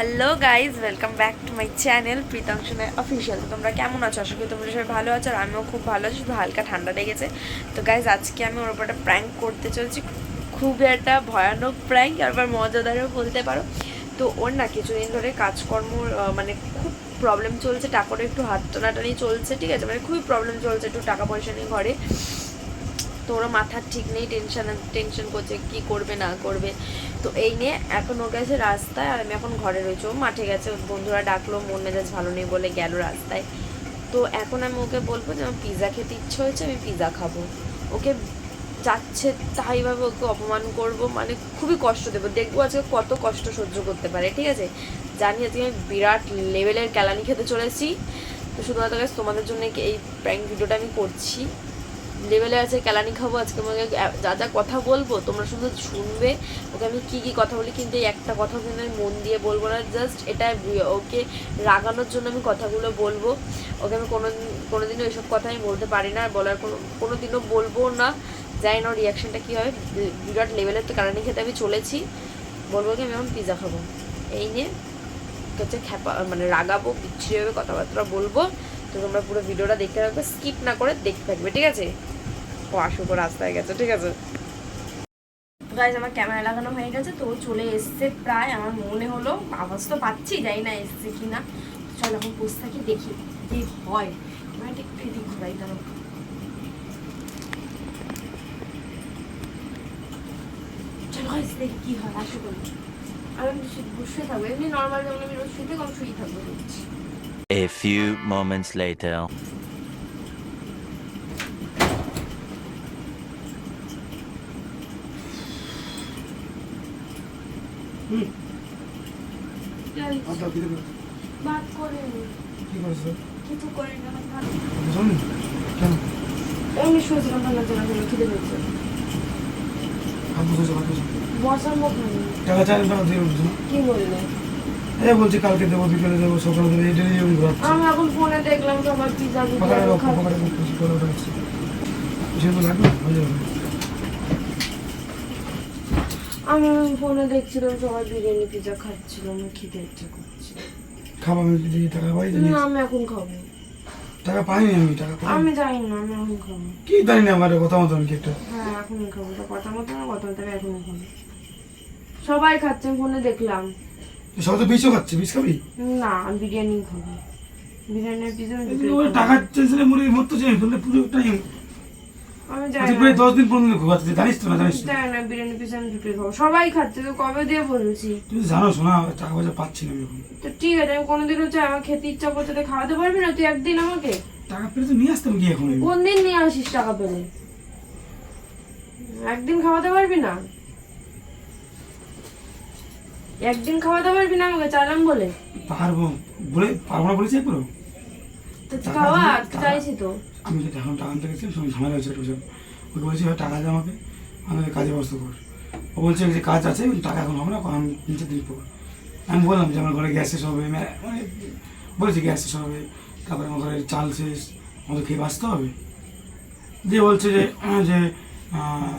Hello guys welcome back to my channel Pritangshana official তোমরা কেমন আছো? আশা করি তোমরা সবাই ভালো আছো, আর আমিও খুব ভালো আছি, শুধু হালকা ঠান্ডা লেগেছে। তো গাইজ আজকে আমি ওর উপর একটা প্র্যাঙ্ক করতে চলছি। খুবই একটা ভয়ানক প্র্যাঙ্ক আবার মজাদারও বলতে পারো। তো ওর না কিছুদিন ধরে কাজকর্ম মানে খুব প্রবলেম চলছে টাকাটা একটু হাত টানাটানি চলছে, ঠিক আছে? মানে খুবই প্রবলেম চলছে একটু টাকা পয়সা নিয়ে ঘরে। তো ওরা মাথার ঠিক নেই টেনশন টেনশন করছে কি করবে, না করবে। তো এই নিয়ে এখন ও গেছে রাস্তায় আর আমি এখন ঘরে রয়েছি। ও মাঠে গেছে, বন্ধুরা ডাকলো, মন মেজাজ ভালো নেই বলে গেল রাস্তায়। তো এখন আমি ওকে বলব যে, আমার পিৎজা খেতে ইচ্ছে হয়েছে, আমি পিৎজা খাব। ওকে যাচ্ছে তাইভাবে ওকে অপমান করব মানে খুবই কষ্ট দেবো। দেখব আজকে কত কষ্ট সহ্য করতে পারে, ঠিক আছে? জানি আজকে আমি বিরাট লেভেলের ক্যালানি খেতে চলেছি। তো শুধুমাত্র তোমাদের জন্য এই প্র্যাঙ্ক ভিডিওটা আমি করছি। লেভেলে আছে, কেলানি খাব, আজকে আমাকে যা যা কথা বলব, তোমরা শুধু শুনবে। ওকে আমি কী কী কথা বলি, কিন্তু এই একটা কথা কিন্তু আমি মন দিয়ে বলব না জাস্ট এটা ওকে রাগানোর জন্য আমি কথাগুলো বলব। ওকে আমি কোনো, কোনোদিনও এইসব কথা আমি বলতে পারি না, বলার কোনো কোনো দিনও বলব না। জানি না রিয়াকশানটা কী হয়। বি- বিরাট লেভেলের তো কেলানি খেতে আমি চলেছি। বলব কি, আমি এখন পিৎজা খাব। এই নিয়ে হচ্ছে খ্যাপা মানে রাগাবো, বিচ্ছিরিভাবে কথাবার্তা বলব। তো তোমরা পুরো ভিডিওটা দেখতে থাকবে স্কিপ না করে দেখতে থাকবে, ঠিক আছে? ও আসুক রাস্তায় গেছে, ঠিক আছে? গাইজ আমার ক্যামেরা লাগানো হয়ে গেছে, তো চলে এসছে প্রায়, আমার মনে হলো, আওয়াজ তো পাচ্ছি যাই না এসছে কি না চল এখন বসে থাকি, দেখি কি হয়। ক্যামেরাটা একটু এদিক ঘোরাই দাঁড়ো চলো গাইজ দেখি কি হয় আমি শুয়ে থাকব, এমনি নর্মাল যেমন আমি রোজ শুয়ে থাকি আমি শুয়ে থাকব দেখছি A few moments later. আচ্ছা, বসার মুখ কি বললে? এই বলছি কালকে দেবো বিকেলে দেবো সকালে দেবো এই ডেলি যেমন ঘোরাচ্ছে আমি এখন ফোনে দেখলাম সবার পিজা পিজা রাখো কিছু করে হচ্ছে সেগুলো লাগবে হয়ে যাবে। আমি ফোনে দেখছিলাম সবাই বিরিয়ানি পিজা খাচ্ছিল আমার খিদে ইচ্ছে করছে। খাব আমি যদি টাকা পাই জানি না আমি এখন খাব। টাকা পাইনি আমি টাকা পাই আমি জানি না আমি এখন খাব। কি জানি না আমার কথা মতো আমি কি একটা। হ্যাঁ এখন খাব তো কথা মতো না কথা মতো আমি এখনই খাব। সবাই খাচ্ছে ফোনে দেখলাম। সব তো বিষও খাচ্ছে খাবি? না আমি বিরিয়ানি খাব। বিরিয়ানির। টাকা চেয়েছিলে ফেললে পুরো টাইম আমি আচ্ছা জানি প্রায় দশ দিন পর্যন্ত ঘুমাচ্ছে জানিস তো না জানিস জানি না বিরিয়ানি পিজা দুটোই খাব। সবাই খাচ্ছে তো কবে দিয়ে বলছি? তুই তো জানো শোনা টাকা পয়সা পাচ্ছি না এখন। তো ঠিক আছে আমি কোনোদিন হচ্ছে আমার খেতে ইচ্ছা করছে তো খাওয়াতে পারবি না? তুই একদিন আমাকে? টাকা পেলে তো নিয়ে আসতাম কি এখন? আমি? কোন দিন নিয়ে আসিস টাকা পেলে? একদিন খাওয়াতে পারবি না? একদিন খাওয়াতে পারবি না আমাকে চাইলাম বলে। পারব। বলে পারব না বলেছি পুরো? তো টাকা খাওয়া তো চাইছি তো। আমি যে এখন টাকা আনতে গেছিলাম সঙ্গে ঝামেলা হয়েছে একটু ওকে বলছি "ভাই, টাকা দে আমাকে। আমাকে কাজের ব্যবস্থা কর। ও বলছে যে কাজ আছে টাকা এখন হবে না আমি দিন পর। আমি বললাম যে আমার ঘরে গ্যাস শেষ হবে মানে বলেছি গ্যাস শেষ হবে তারপরে আমার ঘরে চাল শেষ আমাদের খেয়ে বাঁচতে হবে। দিয়ে বলছে যে আহ, যে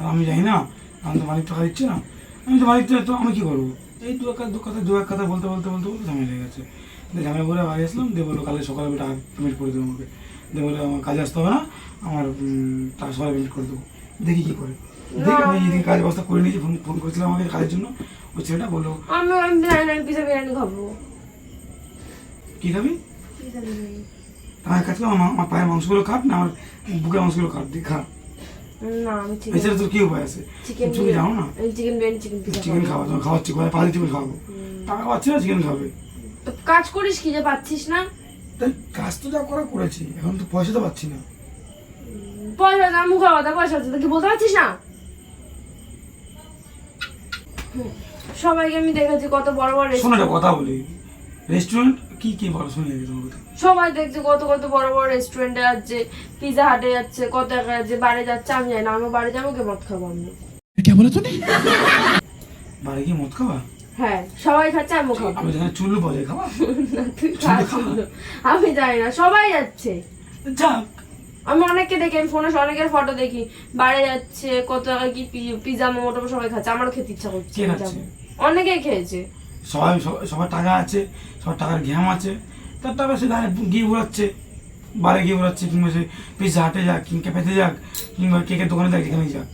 আমি জানি না আমি তো মালিক টাকা দিচ্ছে না। আমি তো মালিক তো আমি কী করব? এই দু এক দু কথা দু এক কথা বলতে বলতে বলতে বলতে ঝামেলা হয়ে গেছে। ঝামেলা করে বাড়ি আসলাম দিয়ে বলল কালে সকালে টাকা পেমেন্ট করে দেবো আমাকে। দিয়ে বলে আমার কাজে আসতে হবে না আমার টাকা সকালে পেমেন্ট করে দেবো। দেখি কী করে। দেখি আমি এদিকে কাজ ব্যবস্থা করে নিয়েছি ফোন ফোন করেছিলাম আমাকে কাজের জন্য। ওই ছেলেটা বলল কী খাবি? আমার কাছে আমার আমার পায়ের মাংসগুলো খাপ না আমার বুকের মাংসগুলো খাপ দিয়ে খা। না আমি চিকেন এছাড়া তোর কী উপায় আছে? চিকেন তুমি জানো না? Chicken biryani chicken pizza chicken খাওয়া তোমার খাওয়াচ্ছি কোথায় পালি চিকেন খাওয়াবো টাকা পাচ্ছি না চিকেন খাবে। কাজ করিস কি যে পাচ্ছিস না? তাই কাজ তো যা করা করেছি এখন তো পয়সা তো পাচ্ছি না। পয়সা কথা পয়সা আছে তো কি বলতে পারছিস না? সবাইকে আমি দেখেছি কত বড় বড় শোনো একটা কথা বলি। রেস্টুরেন্ট কি কি বলো শুনে কথা সবাই দেখছে কত কত বড় বড় রেস্টুরেন্টে যাচ্ছে পিজা হাটে যাচ্ছে কত জায়গায় যাচ্ছে বাড়ি যাচ্ছে আমি জানি না আমি বাড়ি যাব কে মদ খাব আমি? বাড়ি গিয়ে মদ খাওয়া হ্যাঁ সবাই খাচ্ছে আমি খাব। আমি জানি চুল্লু বাজে খাওয়া না, তুই চুলে খাস খাওয়া? না। আমি জানি না সবাই যাচ্ছে। যাক। আমি অনেককে দেখি আমি ফোনে অনেকের ফটো দেখি। বাইরে যাচ্ছে কত টাকা কি পিজা মোমো টোমো সবাই খাচ্ছে আমারও খেতে ইচ্ছা করছে কে। অনেকেই খেয়েছে। সবাই সব- সবার টাকা আছে সবার টাকার ঘ্যাম আছে। তার টাকা সে গায়ে গিয়ে ঘোরাচ্ছে বারে গিয়ে ঘোরাচ্ছে কিংবা সে পিসা হাটে যাক কিংবা ক্যাফেতে যাক কিংবা কেকের দোকানে যাক যেখানে যাক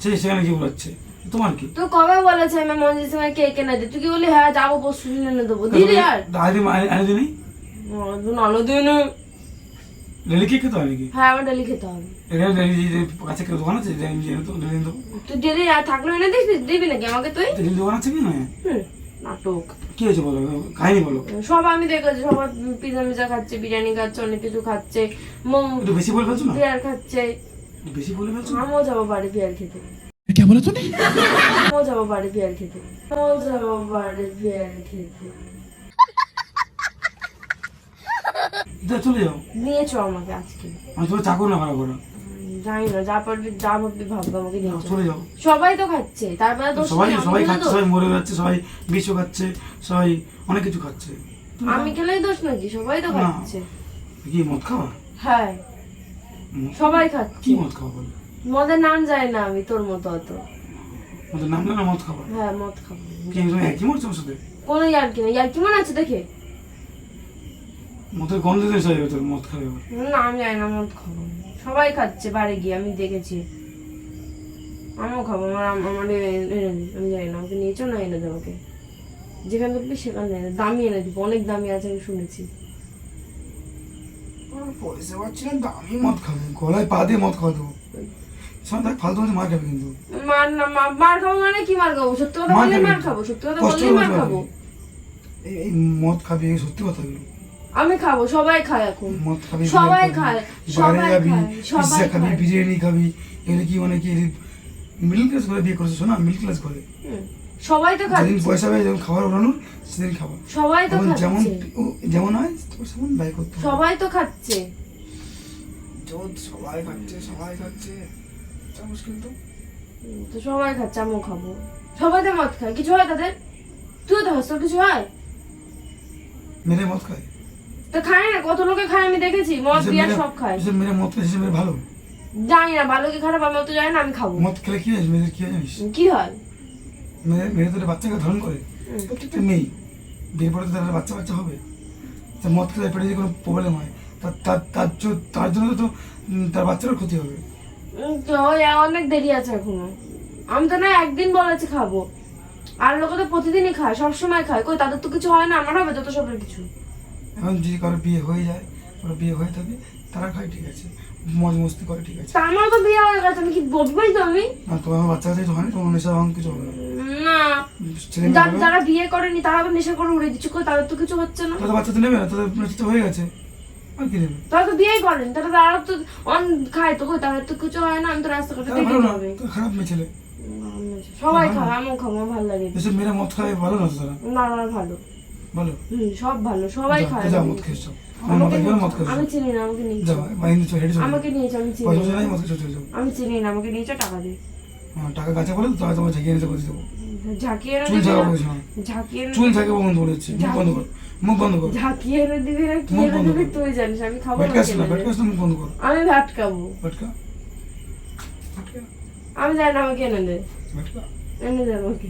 সে সেখানে গিয়ে ঘোরাচ্ছে। তোমার কি? তো কবে বলেছে আমি মঞ্জিত সিং কেক এনে দে? তুই কি বলি হ্যাঁ যাব পরশু দিন এনে দেবো। দিদি আর? আগে আগে দিনই? নালো দিন। ডেলি কেক খেতে হয় নাকি? হ্যাঁ আমার ডেলি খেতে হবে। ডেলি কাছে কেউ দোকান আছে ডেলি তো ডেলি দেবো। তুই ডেলি আর থাকলে এনে দিস দিবি নাকি আমাকে তুই? ডেলি দোকান আছে কি না? নাটক। কি হয়েছে বলো? কাহিনী বলো। সব আমি দেখেছি পিজা মিজা খাচ্ছে বিরিয়ানি খাচ্ছে অনেক কিছু খাচ্ছে একটু বেশি বলে ফেলছো না? বিয়ার খাচ্ছে। বেশি বলে ফেলছো আমিও যাব বাড়ি বিয়ার খেতে। কে বলে তুমি আমিও যাব বাড়ি বিয়ার খেতে। আমিও যাব বাড়ি বিয়ার খেতে। চলে যাও। আমাকে আজকে। আমি তোমার চাকর না ভালো করো। জানি না যা পারবি যা ভাববি ভাববে আমাকে নিয়েছো চলে যাও। সবাই তো খাচ্ছে তারপরে তো সবাই সবাই খাচ্ছে সবাই মরে যাচ্ছে সবাই বিষ খাচ্ছে সবাই অনেক কিছু খাচ্ছে। আমি খেলেই দোষ নাকি? সবাই তো খাচ্ছে। কি মদ খাওয়া হ্যাঁ। সবাই কি মদ খাওয়া বলো? মদের নাম যায় না আমি তোর মতো অত। মদের নাম না মদ খাওয়া হ্যাঁ মদ খাব। কি একই মরছো ওর সাথে? কোনো ইয়ার্কি না ইয়ার্কি মনে আছে দেখে? মদের গন্ধ দিয়ে সবাই তোর মদ খাবে না আমি জানি না মদ খাব। সবাই খাচ্ছে বাড়ি গিয়ে আমি দেখেছি। আমিও খাব আমার আমার আমি জানি না আমাকে নিয়েছো না এনে দেবো ওকে। যেখানে দেখবি সেখানে এনে দামি এনে দিব অনেক দামি আছে আমি শুনেছি। পয়সা পাচ্ছি না দামি মদ খাবে। গলায় পা দিয়ে মদ খাওয়া দেবো দেখ ফালতু হচ্ছে মার খাবে কিন্তু। মার না মার খাব মানে কি মার খাব? সত্যি কথা মার বললে মার খাব সত্যি কথা কষ্ট মার খাব। এই মদ খাবি সত্যি কথা আমি খাব সবাই খায় এখন। মদ খাবি সবাই খায়, সবাই পিৎজা খাবি বিরিয়ানি খাবি এগুলো কি মানে কি মিডল ক্লাস করে বিয়ে মিডল ক্লাস করে। সবাই তো যেদিন খাচ্ছে। পয়সা পাই যখন খাবার ওড়ানোর সেদিন খাবার। সবাই তো যেমন খাচ্ছে। ও- যেমন হয় সেমন ব্যয় করতে সবাই তো খাচ্ছে। যেমন সবাই খাচ্ছে সবাই খাচ্ছে মুশকিল তো। তো সবাই খাচ্ছে আমিও খাব। সবাই তো মদ খায় কিছু হয় তাদের? তুইও তো তোর কিছু হয়? মেরে মদ খায়? তো খায় না কত লোকে খায় আমি দেখেছি মদ বিয়ার সব খায়। যেসব মেয়েরা মদ খায় সেসব ভালো? জানি না ভালো কি খারাপ আমি তো জানি না আমি খাব। মদ খেলে কি হয়? মেয়েদের কি জানিস? কি হয়? মেয়ে মেয়েরা বাচ্চাকে ধারণ করে। প্রত্যেকটা মেয়ে বিয়ের পরে তো তার বাচ্চা বাচ্চা হবে। তা মদ খেলে পেটে যদি কোনো প্রবলেম হয় তার তার তার জন্য তো তার বাচ্চারও ক্ষতি হবে। তো অনেক দেরি আছে এখনও। আমি তো না একদিন বলেছি খাব। আর লোকে তো প্রতিদিনই খায় সবসময় খায়। কই তাদের তো কিছু হয় না আমার হবে যত সবের কিছু। এখন যদি কারও বিয়ে হয়ে যায় কারও বিয়ে হয়ে থাকে তারা খায় ঠিক আছে। মজ মস্তি করে ঠিক আছে। আমার তো বিয়ে হয়ে গেছে আমি কি বলবোই তো আমি? আর তোমার বাচ্চা কাছে হয় তোমার নেশা ভাঙ কিছু হবে না। না। যারা বিয়ে করেনি তারা তো নেশা করে উড়ে দিচ্ছে কই তাদের তো কিছু হচ্ছে না। তাদের বাচ্চা তো নেবে না তাদের নেশা তো হয়ে গেছে। আর কি নেবে? তারা তো করেন তারা তারা তো অন খায় তো কই তাদের তো কিছু হয় না আমি তো রাস্তাঘাটে তারা দেখি খারাপ মেয়ে ছেলে। সবাই খায় আমিও খাব ভালো লাগে। এসব মেয়েরা মদ খায় ভালো না তারা? না না ভালো। ভালো সব ভালো সবাই যাও, যাও মদ খেয়ে এসো। আমাকে মদ খেয়ে আমি। চিনি না আমাকে নিয়েছো যাও বাহিনী চলে হেঁটে চলে। যাও। আমি চিনি পয়সা পয়সা নাই মদ খেয়ে যাও। আমি চিনি না আমাকে নিয়েছো টাকা দে টাকা কাছে বলে তো তোমার ঝাঁকিয়ে নিতে করে দেবো। ঝাঁকিয়ে এনে চুল ঝাঁকা না? ঝাঁকিয়ে চুল ঝাঁকে বন্ধ বলেছি মুখ বন্ধ কর মুখ বন্ধ কর। ঝাঁকিয়ে এনে দিবি না কি মুখ এনে বন্ধ দিবি কর। তুই জানিস আমি খাব না না দেবে? ভটকাস না মুখ বন্ধ কর। আমি ভাত খাব। ভটকা? ভটকা আমি জানি আমাকে এনে দে। ভটকা? এনে দে আমাকে।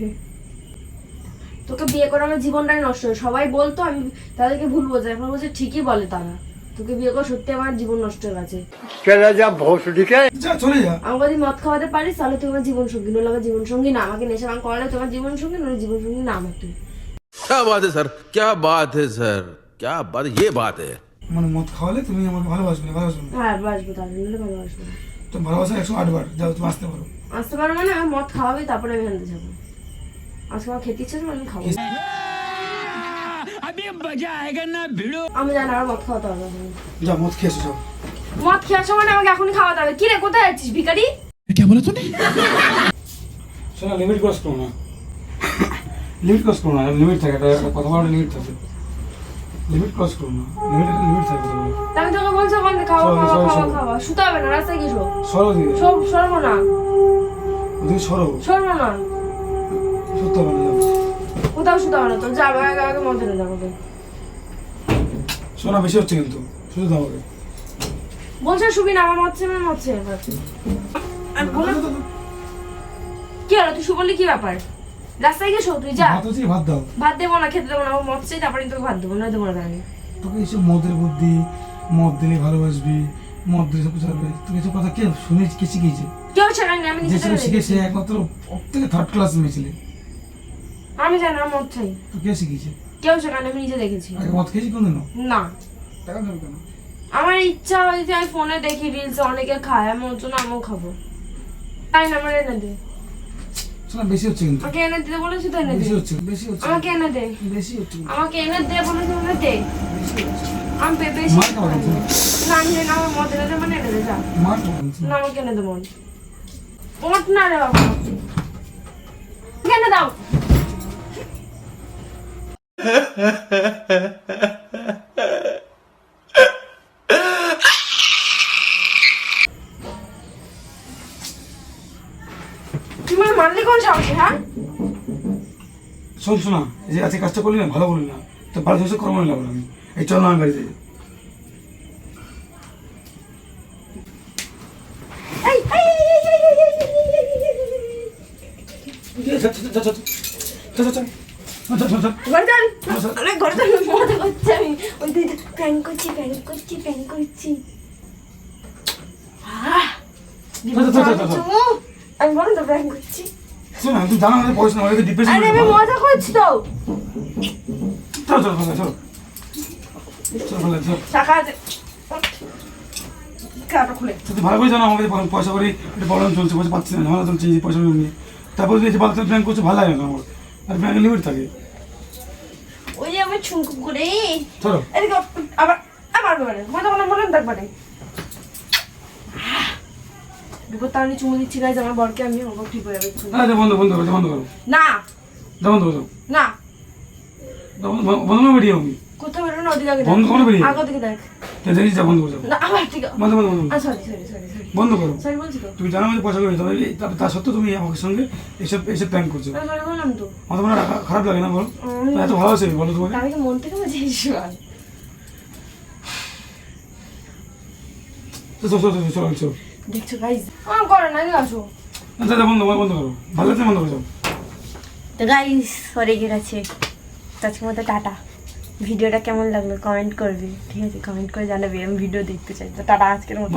তোকে বিয়ে করে আমার জীবনটাই নষ্ট হয় সবাই বলতো আমি তাদেরকে ভুল বোঝা এখন বলছে ঠিকই বলে তারা তোকে বিয়ে করে সত্যি আমার জীবন নষ্ট হয়ে গেছে যা চলে যা আমাকে যদি মদ খাওয়াতে পারিস তাহলে তুই আমার জীবন সঙ্গী নইলে আমার জীবন সঙ্গী না আমাকে নেশা ভাঙ করালে তোমার জীবন সঙ্গী নইলে জীবন সঙ্গী না আমার তুই क्या बात है सर क्या बात है सर क्या बात ये बात है মানে মদ খাওয়ালে তুমি আমাকে ভালোবাসবে না ভালোবাসবে না হ্যাঁ বাসবো তাহলে নইলে ভালোবাসবো না তো ভালোবাসা একশো আটবার যাও তুমি আসতে পারো আসতে পারো মানে আমি মদ খাওয়াবি তারপরে আমি আনতে যাবো আজকে আমার খেতে ইচ্ছে আমি খাব আমি জানি আর মদ খাওয়াতে পারব যা মদ খেয়েছো সব। মদ খেয়েছো মানে আমাকে এখনই খাওয়া হবে কি রে কোথায় আছিস ভিখারি? কে বলে তুমি শোনা লিমিট ক্রস করো না। লিমিট ক্রস করো না লিমিট থাকে কথা বলার লিমিট থাকে। লিমিট ক্রস করো না লিমিট লিমিট থাকে আমি তোকে বলছি ওখানে খাওয়া খাওয়া খাওয়া শুতে হবে না রাস্তায় গিয়ে শো। সরো। দিয়ে। সরো না। দিয়ে সরো। সরো না। কোথাও শুতে হবে না তো যাবে আগে আগে মদ যাব শোনা বেশি হচ্ছে কিন্তু। শুধু দাও আমাকে বলছে শুবি না আমার মদ ছেড়ে বলে কি হলো তুই শুভ কি ব্যাপার? রাস্তায় গেছো তুই যা। ভাত হচ্ছে ভাত দাও। ভাত দেবো না খেতে দেবো না আমার মদ চাই তারপরে তোকে ভাত দেবো না দেবো না আমি তোকে এইসব মদের বুদ্ধি মদ দিলে ভালোবাসবি মদ দিলে সব কিছু হবে। তোকে এসব কথা কে শুনে কে শিখিয়েছে? কেউ শেখায়নি আমি নিজে ছেলে থেকে শিখে দেখেছি। সে একমাত্র থেকে থার্ড ক্লাস মেয়ে আমি জানি না মদ তো কে শিখিয়েছে? কেউ শেখায়নি আমি নিজে দেখেছি। আগে মদ খেয়েছি কোনদিনও না। টাকা দেবে কেন? আমার ইচ্ছা হয় যে আমি ফোনে দেখি রিলস অনেকে খায় আমি ওর জন্য আমিও খাব। তাই না আমার এনে দে। শোনা বেশি হচ্ছে কিন্তু। আমাকে এনে দিতে বলেছি তো এনে দে। বেশি হচ্ছে বেশি হচ্ছে। আমাকে এনে দে। বেশি হচ্ছে। আমাকে এনে দে বলেছি এনে দে। আমি না আমি না আমার মদ এনে দে মানে এনে দে যা। না আমাকে এনে দে মন ওঠ না রে বাবা। কেন দাও। তুই মানে কোন সাহসে হ্যাঁ শোন শোনা এই যে আজকে কাজটা করলি না ভালো করলি না তো জিনিস করব না লাগল আমি এই চল না আমি বাড়িতে যাই। আমি করছি শোন তুই জানা করছি তো চল চল তুই ভালো করে জানো আমাদের পয়সা করি প্রবলেম চলছে পয়সা পাচ্ছি না ঝামেলা চলছে পয়সা নিয়ে তারপর তুই যে বালতে প্ল্যান করছ ভালো লাগে না আমার আর ব্যাংকের লিমিট থাকে ওই যে আমার ছুমকুম করে চলো এদিকে আবার আবার মানে মজা মনে মনে দেখবারে বিপদ তাহলে চুমু দিচ্ছি গাইজ আমার বরকে আমি হব ঠিক হয়ে যাবে। আচ্ছা বন্ধ বন্ধ করো বন্ধ করো না বন্ধ করো না বন্ধ বন্ধ বেরিয়ে আমি কোথাও বেরোনো ওদিকে আগে বন্ধ করো বেরিয়ে আগে ওদিকে দেখ জানিস যা বন্ধ করে ঠিক বন্ধ বন্ধ বন্ধ সরি সরি সরি সরি বন্ধ করো তো তুমি জানো আমাদের পয়সা করে তার তার সত্ত্বেও তুমি আমার সঙ্গে এসব এসব প্ল্যান করছ। আমি তো। আমার মনে হয় খারাপ লাগে না বলো? আমি- এত ভালো আছে বলো তোমাকে? মন থেকে চলো চলো চলো চলো দেখছ গাইজ আমার করে না আসো। আচ্ছা, বন্ধ বন্ধ করো। ভালো লাগছে বন্ধ করে তো গাইস সরে গেছে আজকের মতো টাটা। ভিডিওটা কেমন লাগল? কমেন্ট করবি। ঠিক আছে কমেন্ট করে জানাবি। আমি ভিডিও দেখতে চাই। তো টাটা আজকের মতো.